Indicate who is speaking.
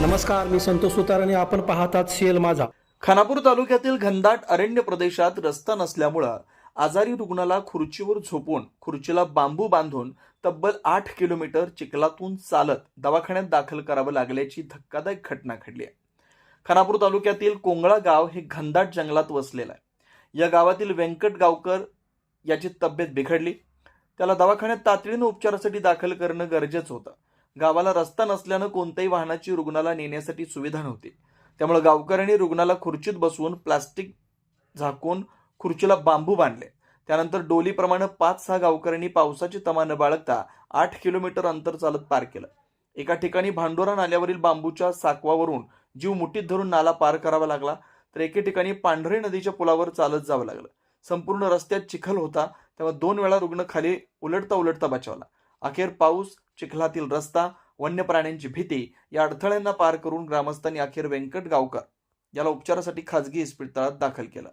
Speaker 1: नमस्कार मी संतोष सुतार आणि आपण पाहतात शेल माझा.
Speaker 2: खानापूर तालुक्यातील घनदाट अरण्य प्रदेशात रस्ता नसल्यामुळं आजारी रुग्णाला खुर्चीवर झोपून खुर्चीला बांबू बांधून तब्बल आठ किलोमीटर चिखलातून चालत दवाखान्यात दाखल करावं लागल्याची धक्कादायक घटना घडली आहे. खानापूर तालुक्यातील कोंगळा गाव हे घनदाट जंगलात वसलेलं आहे. या गावातील व्यंकट गावकर याची तब्येत बिघडली. त्याला दवाखान्यात तातडीनं उपचारासाठी दाखल करणं गरजेचं होतं. गावाला रस्ता नसल्यानं कोणत्याही वाहनाची रुग्णाला नेण्यासाठी सुविधा नव्हती. त्यामुळे गावकऱ्यांनी रुग्णाला खुर्चीत बसवून प्लास्टिक झाकून खुर्चीला बांबू बांधले. त्यानंतर डोलीप्रमाणे पाच सहा गावकऱ्यांनी पावसाची तमा न बाळगता आठ किलोमीटर अंतर चालत पार केलं. एका ठिकाणी भांडोरा नाल्यावरील बांबूच्या साकवावरून जीव मुठीत धरून नाला पार करावा लागला तर एके ठिकाणी पांढरे नदीच्या पुलावर चालत जावं लागलं. संपूर्ण रस्त्यात चिखल होता तेव्हा दोन वेळा रुग्ण खाली उलटता उलटता बचावला. अखेर पाऊस चिखलातील रस्ता वन्य प्राण्यांची भीती या अडथळ्यांना पार करून ग्रामस्थांनी अखेर व्यंकट गावकर याला उपचारासाठी खाजगी इस्पितळात दाखल केलं.